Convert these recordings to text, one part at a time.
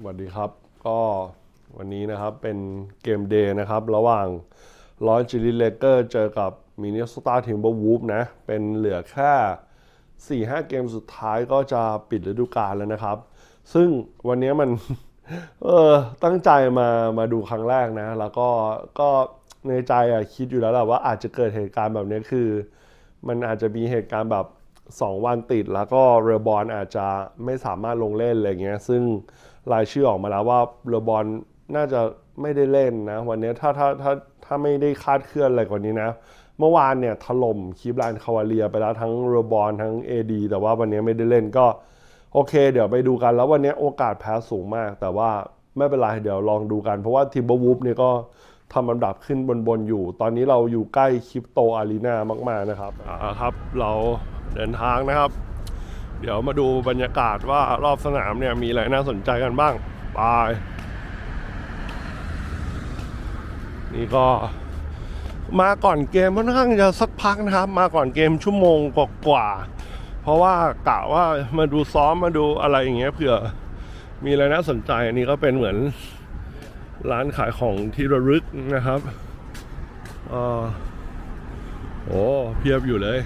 สวัสดีครับ ก็วันนี้นะครับเป็นเกมเดย์นะครับ ระหว่างลอนจิลิเลเกอร์เจอกับมิน n สตาทิมเบอร์วูฟนะ เป็นเหลือแค่ 4-5 เกมสุดท้ายก็จะปิดฤดูกาลแล้วนะครับ ซึ่งวันนี้มัน เออตั้งใจมามาดูครั้งแรกนะ แล้วก็ก็ในใจอะคิดอยู่แล้วแหละว่าอาจจะเกิดเหตุการณ์แบบนี้คือ มันอาจจะมีเหตุการณ์แบบ2วันติดแล้วก็เรือบอลอาจจะไม่สามารถลงเล่นอะไรเงี้ย ซึ่ง รายชื่อออกมาแล้วว่าเรบอลน่าจะไม่ได้เล่นนะ วันนี้ถ้าถ้าถ้าถ้าไม่ได้คาดเคลื่อนอะไรกว่านี้นะ เมื่อวานเนี่ยถล่มคีบลานคาวาเลียไปแล้วทั้งเรบอลทั้ง AD แต่ว่าวันนี้ไม่ได้เล่นก็โอเค เดี๋ยวไปดูกันแล้ววันนี้โอกาสแพ้สูงมาก แต่ว่าไม่เป็นไรเดี๋ยวลองดูกัน เพราะว่าทิมเบอร์วูฟเนี่ยก็ทำอันดับขึ้นบนๆอยู่ ตอนนี้เราอยู่ใกล้คริปโตอารีนามาก ๆ นะครับอ่าครับ เราเดินทางนะครับ เดี๋ยวมาดูบรรยากาศว่ารอบสนามเนี่ยมีอะไรน่าสนใจกันบ้างไปนี่ก็มาก่อนเกมค่อนข้างจะสักพักนะครับ มาก่อนเกมชั่วโมงกว่าๆเพราะว่ากะว่ามาดูซ้อมมาดูอะไรอย่างเงี้ยเผื่อมีอะไรน่าสนใจอันนี้ก็เป็นเหมือนร้านขายของที่ระลึกนะครับอ่าโอ้เพียบอยู่เลย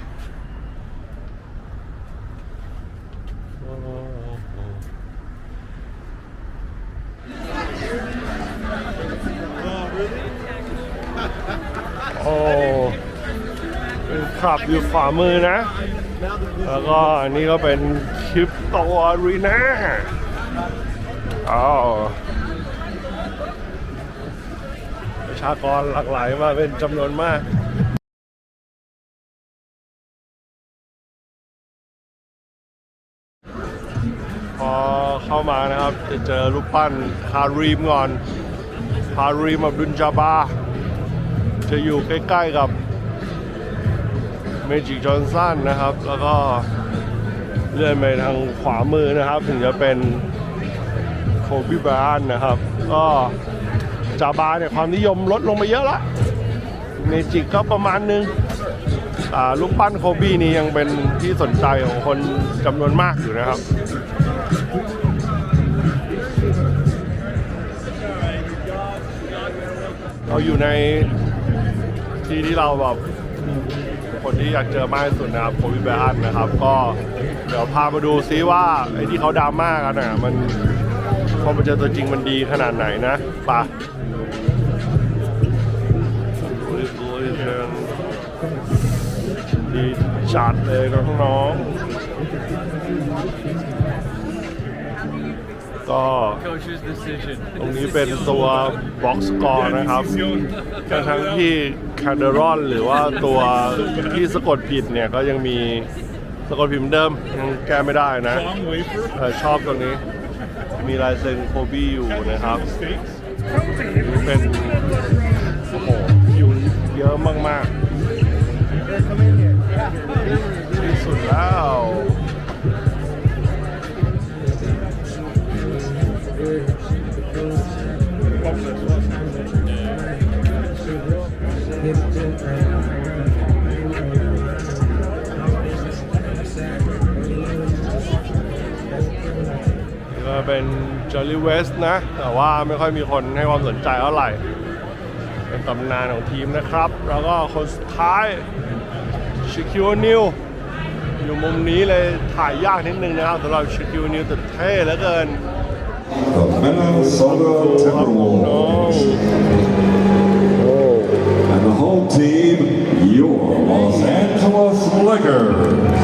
โอ้เป็นขับ อยู่ขวามือนะ แล้วก็อันนี้ก็เป็นคริปโตอารีนาอ้าวประชากรหลากหลายมาเป็นจำนวนมากพอเข้ามานะครับ จะเจอรูปปั้นคารีมก่อนคารีมอับดุลจาบา จะอยู่ใกล้ ๆกับ เมจิกจอห์นสันนะครับ แล้วก็เลื่อนไปทางขวามือนะครับ ถึงจะเป็นโคบีบรานนะครับ ก็จาบาเนี่ยความนิยมลดลงไปเยอะละเมจิกก็ประมาณนึงลูกปั้นโคบี้นี่ยังเป็นที่สนใจของคนจำนวนมากอยู่นะครับเราอยู่ในที่ที่เราแบบ คนที่อยากเจอมากที่สุดนะครับโควิดแบนนะครับ ก็เดี๋ยวพามาดูซิว่าไอ้ที่เขาดราม่ากันน่ะมันพอมาเจอตัวจริงมันดีขนาดไหนนะไปะดีจัดเลยน้องๆ ก็ Coach's decision. ตรงนี้เป็นตัวบล็อกสกอร์นะครับทั้งทั้งที่คาเดรอนหรือว่าตัวที่สะกดผิดเนี่ยก็ยังมีสะกดผิดเหมือนเดิมยังแก้ไม่ได้นะ Long wafer. เออชอบตรงนี้ มีลายเซ็นโคบี้อยู่นะครับ Steaks. นี่เป็น โอ้โหอยู่เยอะมากๆที่สุดแล้ว เป็นจอร์ y ี w เวสนะ แต่ว่าไม่ค่อยมีคนให้ความสนใจเท่าไหร่ เป็นตำนานของทีมนะครับ แล้วก็คนสุดท้ายชิคิวนิวอยู่มุมนี้เลยถ่ายยากนิดนึงนะครับสำหรับชิคิวนิวแต่เท่เหลือเกิน The Minnesota ครับน้อง Timberwolves โอ้ and the home team, your Los Angeles Lakers.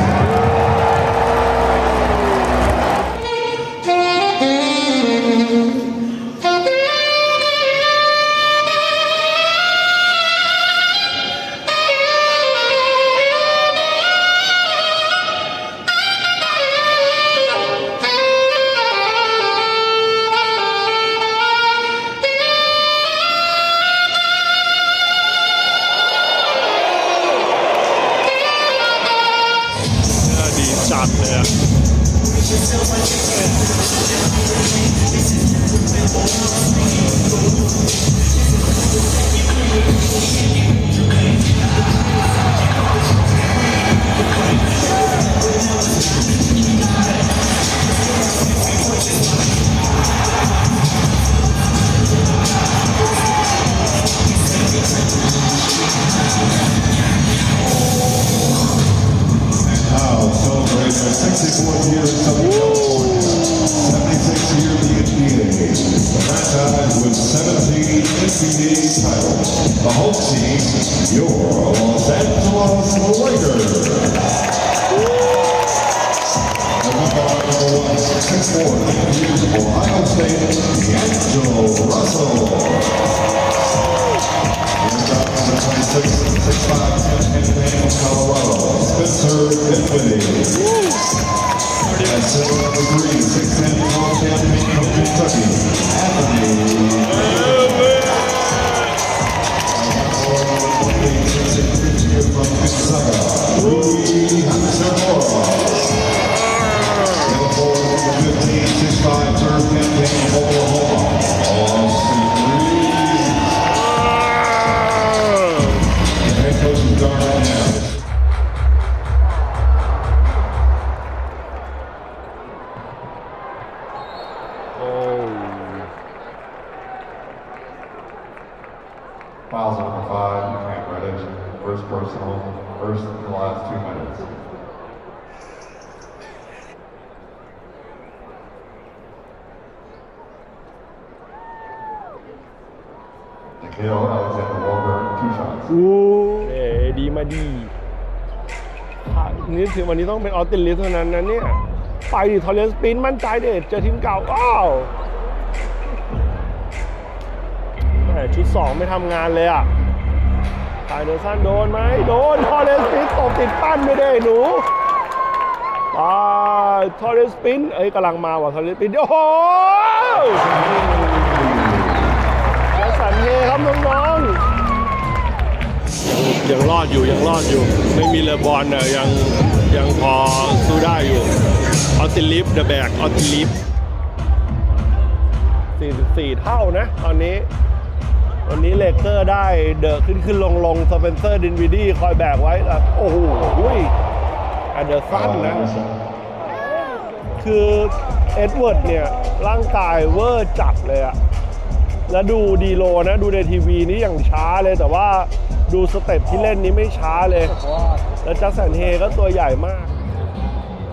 Personal, first in the last two minutes. Nikhil Alexander Walker, two shots. อู้เอ๋ดีมาดีอะนี่ถึงวันนี้ต้องเป็นออสเตรเลียเท่านั้นนะเนี่ย ไปดิทอร์เรนสปินมั่นใจเด็ดเจอทีมเก่า อ้าวแหม่ชุดสองไม่ทำงานเลยอะ ไคเดอร์สันโดนไหมโดนทอร์เรนสปินตกติดปั้นไม่ได้หนูไปทอร์เรนสปินเอ้ยกำลังมาว่ะทอร์เรนสปินโอ้โหเดี๋ยวสันเฮครับน้องๆยังรอดอยู่ยังรอดอยู่ ไม่มีเลอบอลเนี่ยยังยังพอสู้ได้อยู่ออสติลิฟเดอะแบกออสติลิฟ44 เท่านะ ตอนนี้ วันนี้เลเกอร์ได้เดอะขึ้นขึ้นลงลงสเปนเซอร์ดินวิดี้คอยแบกไว้แล้วโอ้โหอันเดอร์สันนะ คือเอ็ดเวิร์ดเนี่ย ร่างกายเวอร์จัดเลยอะแล้วดูดีโลนะ ดูในทีวีนี่อย่างช้าเลยแต่ว่าดูสเต็ปที่เล่นนี้ไม่ช้าเลย แล้วจัสสันเฮก็ตัวใหญ่มาก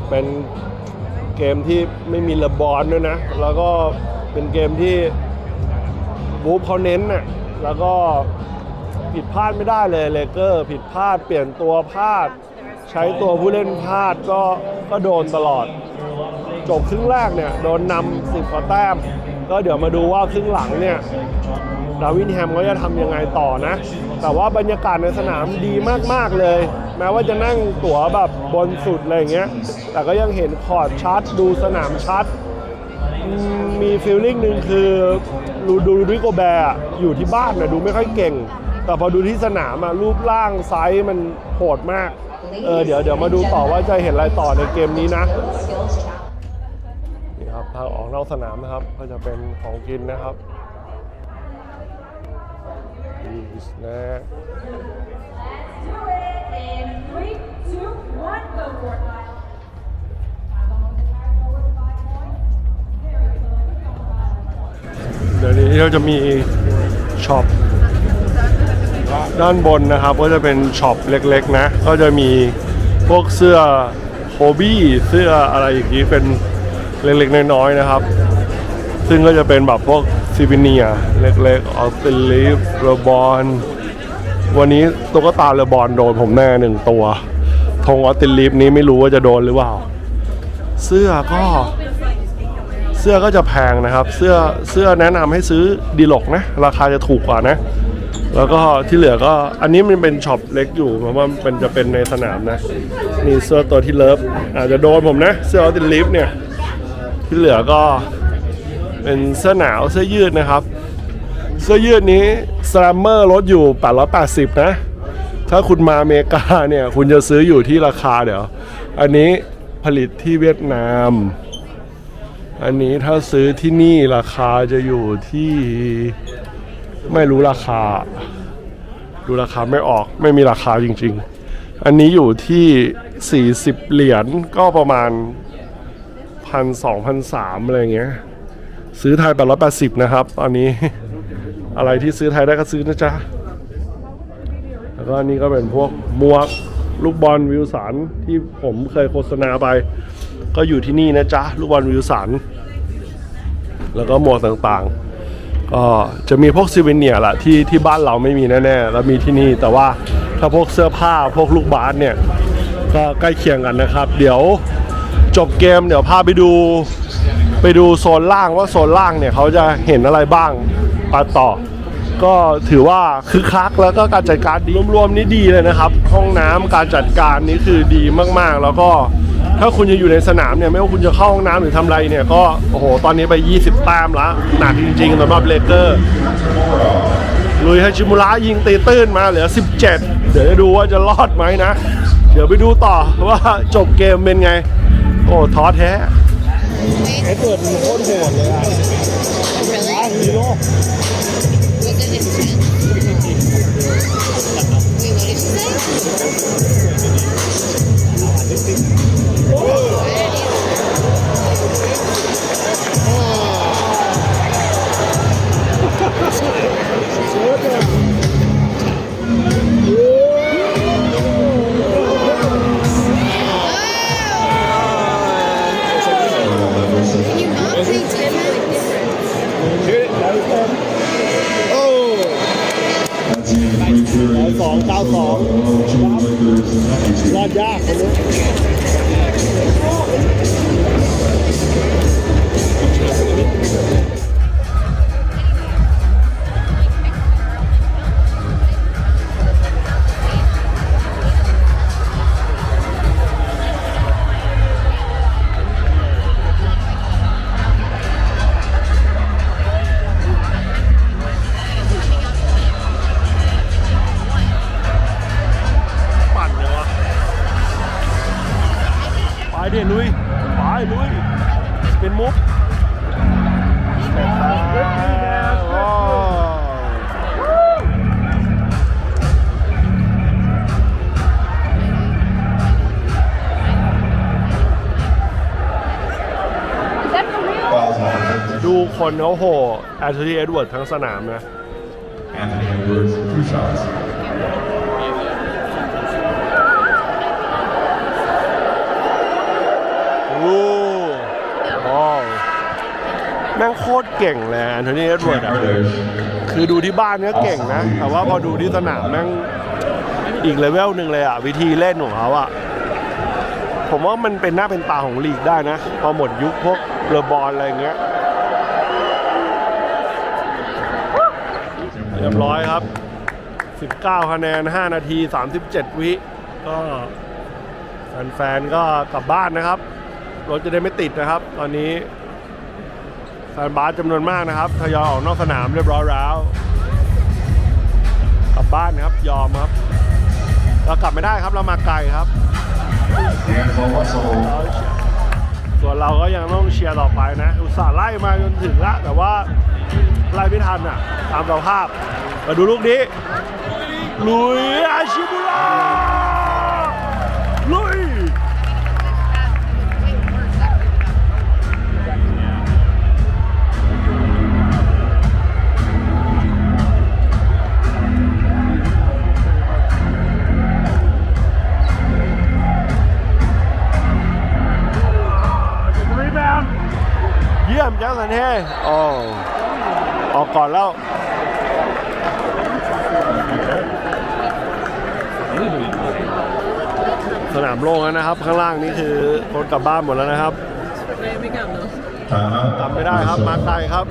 เป็นเกมที่ไม่มีระบอลด้วยนะ แล้วก็เป็นเกมที่บูฟเขาเน้นน่ะ แล้วก็ผิดพลาดไม่ได้เลยเลเกอร์ ผิดพลาดเปลี่ยนตัวพลาด ใช้ตัวผู้เล่นพลาดก็ก็โดนตลอด จบครึ่งแรกเนี่ยโดนนำสิบกว่าแต้ม ก็เดี๋ยวมาดูว่าครึ่งหลังเนี่ยดาวินแฮมเขาจะทำยังไงต่อนะ แต่ว่าบรรยากาศในสนามดีมาก ๆ เลย แม้ว่าจะนั่งตั๋วแบบบนสุดอะไรอย่างเงี้ย แต่ก็ยังเห็นคอร์ดชัด ดูสนามชัดมมีฟีลลิ่งหนึ่งคือ รูดูริโกแบร์อยู่ที่บ้านนะดูไม่ค่อยเก่ง แต่พอดูที่สนามอะรูปร่างไซส์มันโหดมากเออเดี๋ยวเดี๋ยวมาดูต่อว่าจะเห็นอะไรต่อในเกมนี้นะนี่ครับทางออกนอกสนามนะครับ ก็จะเป็นของกินนะครับดีสแน็ค นี้เราจะมีช็อปด้านบนนะครับก็จะเป็นช็อปเล็กๆนะ ก็จะมีพวกเสื้อโฮบี้เสื้ออะไรอย่างนี้เป็นเล็กๆน้อยๆนะครับ ซึ่งก็จะเป็นแบบพวกซิบิเนียเล็กๆออสเตรเลียเรบอนวันนี้ตุ๊กตาเรบอนโดนผมแน่หนึ่งตัวธงออสเตรเลียนี้ไม่รู้ว่าจะโดนหรือเปล่า เสื้อก็ เสื้อก็จะแพงนะครับ เสื้อเสื้อแนะนำให้ซื้อดีลกนะ ราคาจะถูกกว่านะ แล้วก็ที่เหลือก็อันนี้มันเป็นช็อปเล็กอยู่เพราะว่ามันจะเป็นในสนามนะนี่เสื้อตัวที่เลิฟอาจจะโดนผมนะ เสื้อติลิฟเนี่ยที่เหลือก็เป็นเสื้อหนาวเสื้อยืดนะครับ เสื้อยืดนี้สแลมเมอร์ลดอยู่ 880 นะ ถ้าคุณมาอเมริกาเนี่ยคุณจะซื้ออยู่ที่ราคาเดี๋ยว อันนี้ผลิตที่เวียดนาม อันนี้ถ้าซื้อที่นี่ราคาจะอยู่ที่ไม่รู้ราคา ดูราคาไม่ออกไม่มีราคาจริง ๆ อันนี้อยู่ที่ 40 เหรียญก็ประมาณพันสองพันสามอะไรเงี้ย ซื้อไทยแปดร้อยแปดสิบนะครับ ตอนนี้อะไรที่ซื้อไทยได้ก็ซื้อนะจ๊ะ แล้วก็นนี้ก็เป็นพวกหมวกลูกบอลวิวสันที่ผมเคยโฆษณาไป ก็อยู่ที่นี่นะจ๊ะ ลูกบอลวิวสัน แล้วก็หมวกต่างๆก็จะมีพวกซิเวเนียแหละที่ที่บ้านเราไม่มีแน่ๆแล้วมีที่นี่แต่ว่าถ้าพวกเสื้อผ้าพวกลูกบาสเนี่ยก็ใกล้เคียงกันนะครับ เดี๋ยวจบเกมเดี๋ยวพาไปดูไปดูโซนล่างว่าโซนล่างเนี่ยเขาจะเห็นอะไรบ้างไปต่อ ก็ถือว่าคึกคักแล้วก็การจัดการดีรวมๆนี่ดีเลยนะครับ ห้องน้ำการจัดการนี่คือดีมากๆ แล้วก็ ถ้าคุณจะอยู่ในสนามเนี่ยไม่ว่าคุณจะเข้าห้องน้ำหรือทำอะไรเนี่ยก็โอ้โหตอนนี้ไป 20แต้มแล้วหนักจริงๆสำหรับเลเกอร์ลุยฮาชิมุระยิงตีตื้นมาเหลือ 17 เดี๋ยวจะดูว่าจะรอดไหมนะ เดี๋ยวไปดูต่อว่าจบเกมเป็นไง โอ้ท้อแท้ไอ้เปิดโคตรโหดเลยอะ Really? ฮีโร่ คนเขาโหแอนโทนีเอ็ดเวิร์ดทั้งสนามนะ Anthony Edwards, two shots. โอ้โหแม่งโคตรเก่งเลยแอนโทนีเอ็ดเวิร์ด Cam อะ Reddish, คือดูที่บ้านเนี้ยเก่งนะ แต่ว่าพอดูที่สนามแม่งอีกเลเวลหนึ่งเลยอะวิธีเล่นของเขาอะผมว่ามันเป็นหน้าเป็นตาของลีกได้นะ พอหมดยุคพวกเลอบอลอะไรเงี้ย รียบร้อยครับ 19 คะแนน 5 นาที 37 วิ ก็แฟนๆ ก็กลับบ้านนะครับ รถจะได้ไม่ติดนะครับ ตอนนี้แฟนบาสจำนวนมากนะครับทยอยออกนอกสนามเรียบร้อยแล้ว กลับบ้านครับ ยอมครับ เรากลับไม่ได้ครับเรามาไกลครับ D'Angelo Russell, ส่วนเราก็ยังต้องเชียร์ต่อไปนะ อุตส่าห์ไล่มาจนถึงละแต่ว่า ไล่ไม่ทันอะ ตามสภาพ มาดูลูกนี้ ลุยอาชิบุระลุยเยี่ยมจังสันเฮโอ้ ออกก่อนแล้วสนามโล่งแล้วนะครับ ข้างล่างนี่คือคนกลับบ้านหมดแล้วนะครับ timeout. กลับไม่ได้ครับมาไกลครับ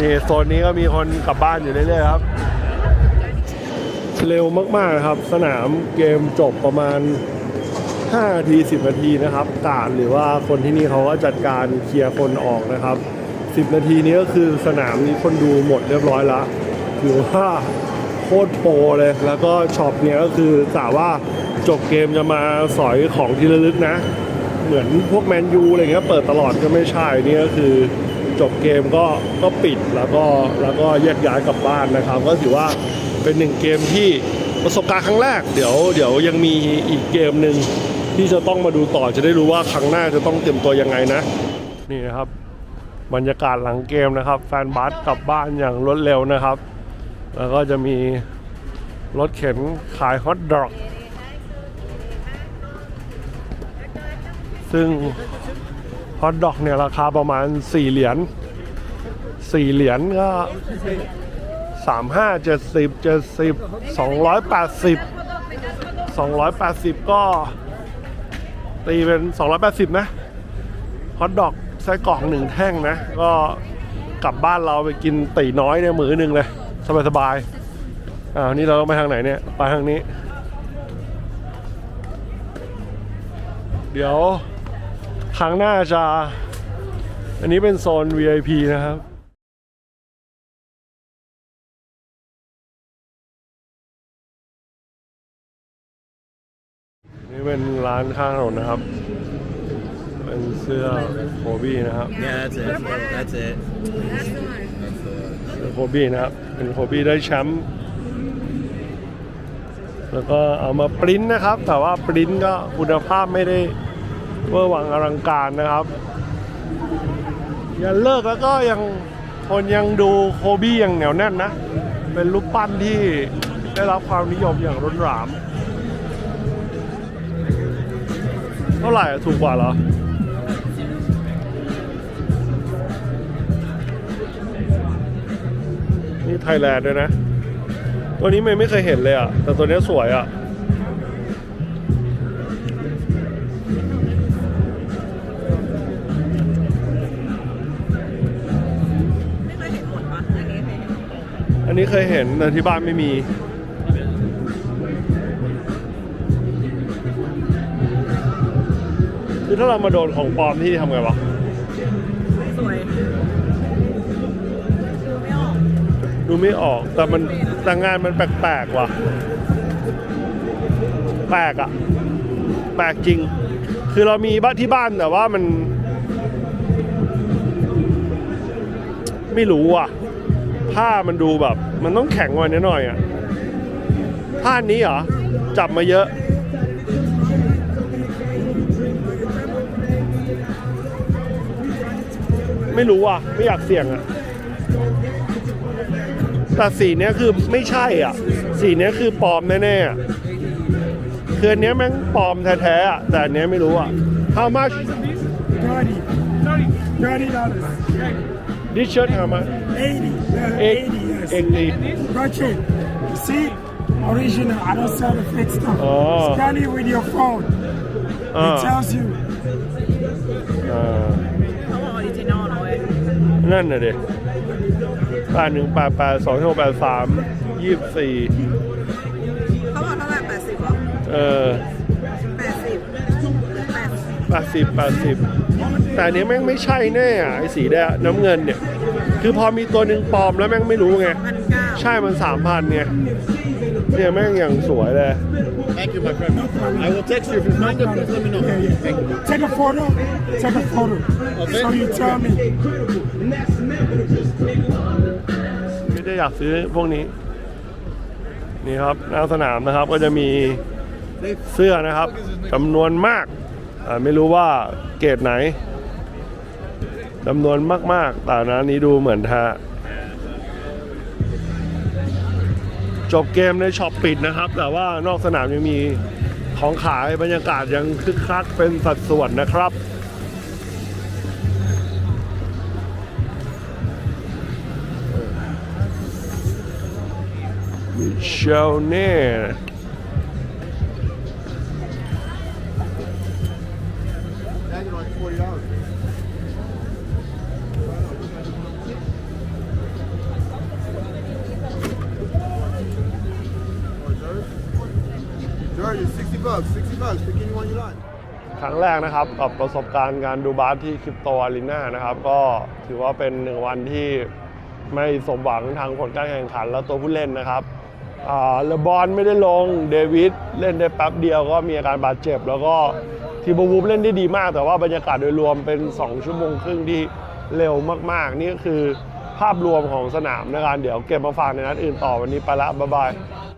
นี่โซนนี้ก็มีคนกลับบ้านอยู่เรื่อยๆครับ เร็วมากๆครับ สนามเกมจบประมาณ5นาที10นาทีนะครับการหรือว่าคนที่นี่เขาก็จัดการเคลียร์คนออกนะครับ 10 นาทีนี้ก็คือสนามนี้คนดูหมดเรียบร้อยแล้วถือว่าโคตรโปรเลย แล้วก็ช็อปเนี้ยก็คือกะว่าจบเกมจะมาสอยของที่ระลึกนะ เหมือนพวกแมนยูอะไรเงี้ยเปิดตลอดก็ไม่ใช่นี่ก็คือจบเกมก็ก็ปิดแล้วก็แล้วก็แยกย้ายกลับบ้านนะครับ ก็ถือว่าเป็นหนึ่งเกมที่ประสบการณ์ครั้งแรกเดี๋ยวเดี๋ยวยังมีอีกเกมหนึ่งที่จะต้องมาดูต่อจะได้รู้ว่าครั้งหน้าจะต้องเตรียมตัวยังไงนะ นี่นะครับ บรรยากาศหลังเกมนะครับ แฟนบาสกลับบ้านอย่างรวดเร็วนะครับ แล้วก็จะมีรถเข็นขายฮอทดอกซึ่งฮอทดอกเนี่ยราคาประมาณ 4 เหรียญสี่เหรียญก็สามห้าเจ็ดสิบเจ็ดสิบสองร้อยแปดสิบสองร้อยแปดสิบก็ ตีเป็นสองร้อยแปดสิบนะฮอทดอก ส้กรอกหนึ่งแท่งนะ ก็กลับบ้านเราไปกินตีน้อยเนี่ยมือหนึ่งเลย สบายๆอ่าวนี่เราต้องไปทางไหนเนี่ย ไปทางนี้ เดี๋ยวครั้งหน้าจะ อันนี้เป็นโซน VIP นะครับนี่เป็นร้านข้างถนนนะครับ เป็นเสื้อโคบี้นะครับ Yeah, that's it. That's it. เสื้อโคบี้นะครับ เป็นโคบี้ได้แชมป์แล้วก็เอามาปริ้นนะครับ แต่ว่าปริ้นก็คุณภาพไม่ได้เวอร์หวังอลังการนะครับ ยังเลิกแล้วก็ยังคนยังดูโคบี้อย่างเหนียวแน่นนะ เป็นรูปปั้นที่ได้รับความนิยมอย่างร้นหราม เท่าไหร่อะถูกกว่าเหรอ ไทยแลนด์ด้วยนะ ตัวนี้ไม่ไม่เคยเห็นเลยอะ แต่ตัวนี้สวยอะ อันนี้เคยเห็นแต่ที่บ้านไม่มีคือถ้าเรามาโดนของปลอมที่ทำไงวะ ดูไม่ออกแต่มันแต่งานมันแปลกๆว่ะ แปลกอะแปลกจริง คือเรามีบ้านที่บ้านแต่ว่ามัน ไม่รู้อะ ผ้ามันดูแบบ มันต้องแข็งกว่านี้หน่อยอะผ้านี้เหรอ จับมาเยอะไม่รู้อะ ไม่อยากเสี่ยงอะ แต่สีเนี้ยคือไม่ใช่อะ สีเนี้ยคือปลอมแน่ๆอะคืออันเนี้ยแม่งปลอมแท้ๆอะแต่อันเนี้ยไม่รู้อะ how much 30 30 dollars this shirt how much 80 uh, 80 yes 80 Gretchen, you see original I don't sell the fake stuff Oh. scan it with your phone อ่า it tells you อ่าเขาบอกออริจินอลนะเว้ยนั่นน่ะดิ แปดหนึ่งแปดแปดสองหกแปดสามยี่สิบสี่เขาบอกเท่าไหร่แปดสิบหรอเออแปดสิบแปดสิบแปดสิบแปดสิบแต่อันเนี้ยแม่งไม่ใช่แน่อะไอ้สีแดงน้ำเงินเนี่ย คือพอมีตัวหนึ่งปลอมแล้วแม่งไม่รู้ไง พันเก้าใช่มันสามพันไงเนี่ยแม่งอย่างสวยเลย Thank you, my friend. I will text you if you find it. Please let me know. yeah, yeah. Thank you. take a photo take a photo so you tell me ไม่ได้ อยากซื้อพวกนี้ นี่ครับหน้าสนามนะครับ ก็จะมีเสื้อนะครับจำนวนมาก ไม่รู้ว่าเกรดไหนจำนวนมาก ๆ แต่นะนี้ดูเหมือนทะจบเกมในช็อปปิดนะครับ แต่ว่านอกสนามยังมีของขายบรรยากาศยังคึกคักเป็นสัดส่วนนะครับ ครั้งแรกนะครับกับประสบการณ์การดูบาสที่คริปโตอารีนานะครับ ก็ถือว่าเป็นหนึ่งวันที่ไม่สมหวังทางผลการแข่งขันและตัวผู้เล่นนะครับ เลบอนไม่ได้ลงเดวิดเล่นได้แป๊บเดียวก็มีอาการบาดเจ็บ แล้วก็ทีบวูฟเล่นได้ดีมาก แต่ว่าบรรยากาศโดยรวมเป็น 2 ชั่วโมงครึ่งที่เร็วมากๆ นี่ก็คือภาพรวมของสนามนะครับเดี๋ยวเก็บมาฝากในนัดอื่นต่อวันนี้ไปละบ๊ายบาย